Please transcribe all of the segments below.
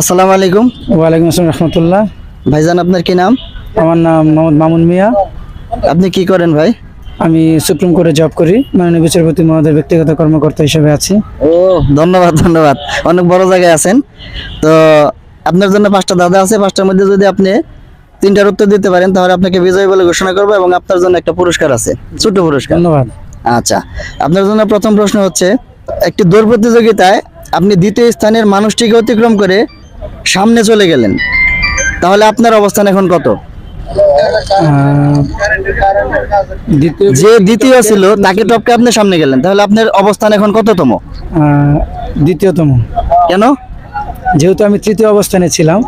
আসসালামু আলাইকুম। ওয়ালাইকুম আসসালাম রহমতুল্লাহ। ভাইজান আপনার কি নাম? আমার নাম মোহাম্মদ মামুন মিয়া। আপনি কি করেন ভাই? আমি সুপ্রিম কোর্টে জব করি। মাননীয় বিচারপতি মহোদয়ের ব্যক্তিগত কর্মকর্তা হিসেবে আছি। ও ধন্যবাদ ধন্যবাদ। অনেক বড় জায়গায় আছেন। তো আপনার জন্য পাঁচটা দাদা আছে। পাঁচটার মধ্যে যদি আপনি তিনটার উত্তর দিতে পারেন তাহলে আপনাকে বিজয় বলে ঘোষণা করব এবং আপনার জন্য একটা পুরস্কার আছে। ছোট পুরস্কার। ধন্যবাদ। আচ্ছা আপনার জন্য প্রথম প্রশ্ন হচ্ছে একটি দৌড় প্রতিযোগিতায় আপনি দ্বিতীয় স্থানের মানুষটিকে অতিক্রম করে সামনে চলে গেলেন। তাহলে আপনার অবস্থান এখন কত? যে দ্বিতীয় ছিল তাকে টপকে আপনি সামনে গেলেন। তাহলে আপনার অবস্থান এখন কততম? দ্বিতীয়তম। কেন? যেহেতু আমি তৃতীয় অবস্থানে ছিলাম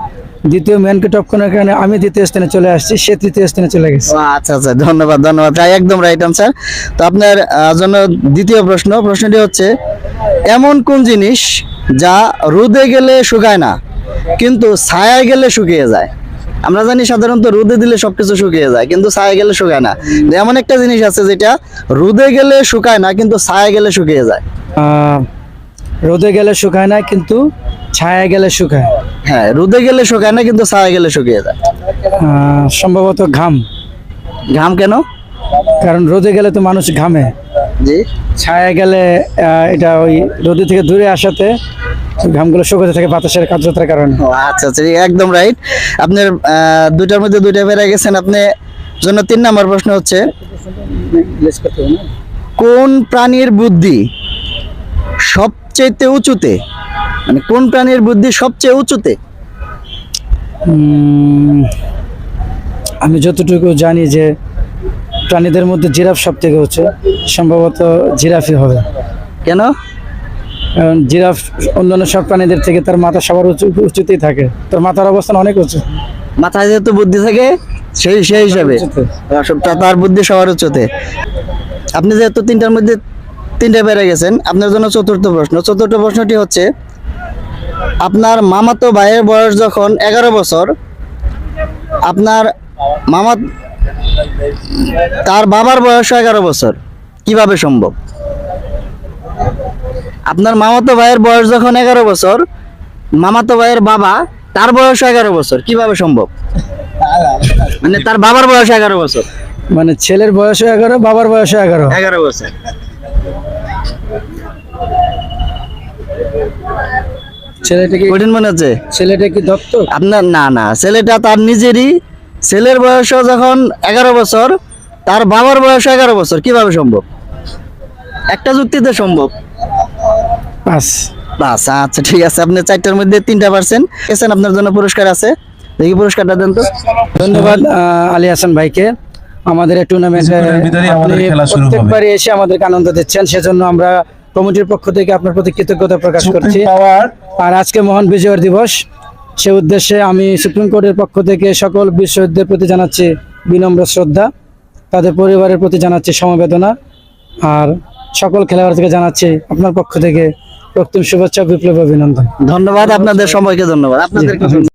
দ্বিতীয় ম্যানকে টপ করার কারণে আমি দ্বিতীয় স্থানে চলে আসছি সে তৃতীয় স্থানে চলে গেছে। আচ্ছা আচ্ছা ধন্যবাদ ধন্যবাদ। তাই একদম রাইট আনসার তো আপনার জন্য দ্বিতীয় প্রশ্ন। প্রশ্নটি হচ্ছে এমন কোন জিনিস যা রোদে গেলে শুকায় না? কিন্তু ছায়ায় গেলে শুকিয়ে যায়। আমরা জানি সাধারণত রোদে দিলে সবকিছু শুকিয়ে যায় কিন্তু ছায়া গেলে শুকায় না। এমন একটা জিনিস আছে যেটা রোদে গেলে শুকায় না কিন্তু ছায়া গেলে শুকিয়ে যায়। রোদে গেলে শুকায় না কিন্তু ছায়া গেলে শুকায়। হ্যাঁ রোদে গেলে শুকায় না কিন্তু ছায়া গেলে শুকিয়ে যায়। সম্ভবত ঘাম। ঘাম কেন? কারণ রোদে গেলে তো মানুষ ঘামে। জি। ছায়া গেলে এটা ওই রোদে থেকে দূরে আসাতে ঘামগুলো শুকাতে থাকে বাতাসের কার্যতার কারণে। আচ্ছা আচ্ছা একদম রাইট আপনার দুইটার মধ্যে দুইটা বেড়ে গেছেন আপনি জন্য তিন নম্বর প্রশ্ন হচ্ছে কোন প্রাণীর বুদ্ধি সবচেয়ে উঁচুতে? মানে কোন প্রাণীর বুদ্ধি সবচেয়ে উঁচুতে? আমি যতটুকু জানি যে প্রাণীদের মধ্যে জিরাফ সব থেকে উঁচু সম্ভবত জিরাফই হবে। কেন? কারণ জিরাফ অন্যান্য সব প্রাণীদের থেকে তার মাথা সবার উঁচু উঁচুতেই থাকে। তার মাথার অবস্থান অনেক উঁচু। মাথায় যেহেতু বুদ্ধি থাকে সেই সেই হিসাবে। তার বুদ্ধি সবার উচ্চতে আপনি যেহেতু তিনটার মধ্যে তিনটা বেড়ে গেছেন আপনার জন্য চতুর্থ প্রশ্ন। চতুর্থ প্রশ্নটি হচ্ছে আপনার মামাতো ভাইয়ের বয়স যখন এগারো বছর আপনার মামা তার বাবার বয়স এগারো বছর। কীভাবে সম্ভব? আপনার মামাতো ভাইয়ের বয়স যখন এগারো বছর মামাতো ভাইয়ের বাবা তার বয়স এগারো বছর কীভাবে সম্ভব? মানে তার বাবার বয়স এগারো বছর। মানে ছেলের বয়সও এগারো বাবার বয়সও এগারো। এগারো বছর। ছেলেটা কি কঠিন মনে হচ্ছে? ছেলেটা কি দত্ত আপনার না না ছেলেটা তার নিজেরই। ছেলের বয়সও যখন এগারো বছর তার বাবার বয়স এগারো বছর কীভাবে সম্ভব? একটা যুক্তিতে সম্ভব। পাস বাস আচ্ছা ঠিক আছে। আপনি চারটার মধ্যে তিনটা পার্সেন্ট এসেন আপনার জন্য পুরস্কার আছে। দেখি পুরস্কারটা দেন তো। ধন্যবাদ আলী হাসান ভাইকে। আমাদের টুর্নামেন্টে। প্রত্যেকবারই এসে আমাদেরকে আনন্দ দিচ্ছেন। সেজন্য আমরা কমিটির পক্ষ থেকে আপনার প্রতি কৃতজ্ঞতা প্রকাশ করছি। আর আজকে মহান বিজয় দিবস। সে উদ্দেশ্যে আমি সুপ্রিম কোর্টের পক্ষ থেকে সকল শহীদদের প্রতি জানাচ্ছি বিনম্র শ্রদ্ধা। তাদের পরিবারের প্রতি জানাচ্ছি সমবেদনা। আর সকল খেলোয়াড় থেকে জানাচ্ছি আপনার পক্ষ থেকে রক্তিম শুভেচ্ছা বিপ্লব অভিনন্দন। ধন্যবাদ আপনাদের সময়কে ধন্যবাদ। আপনাদের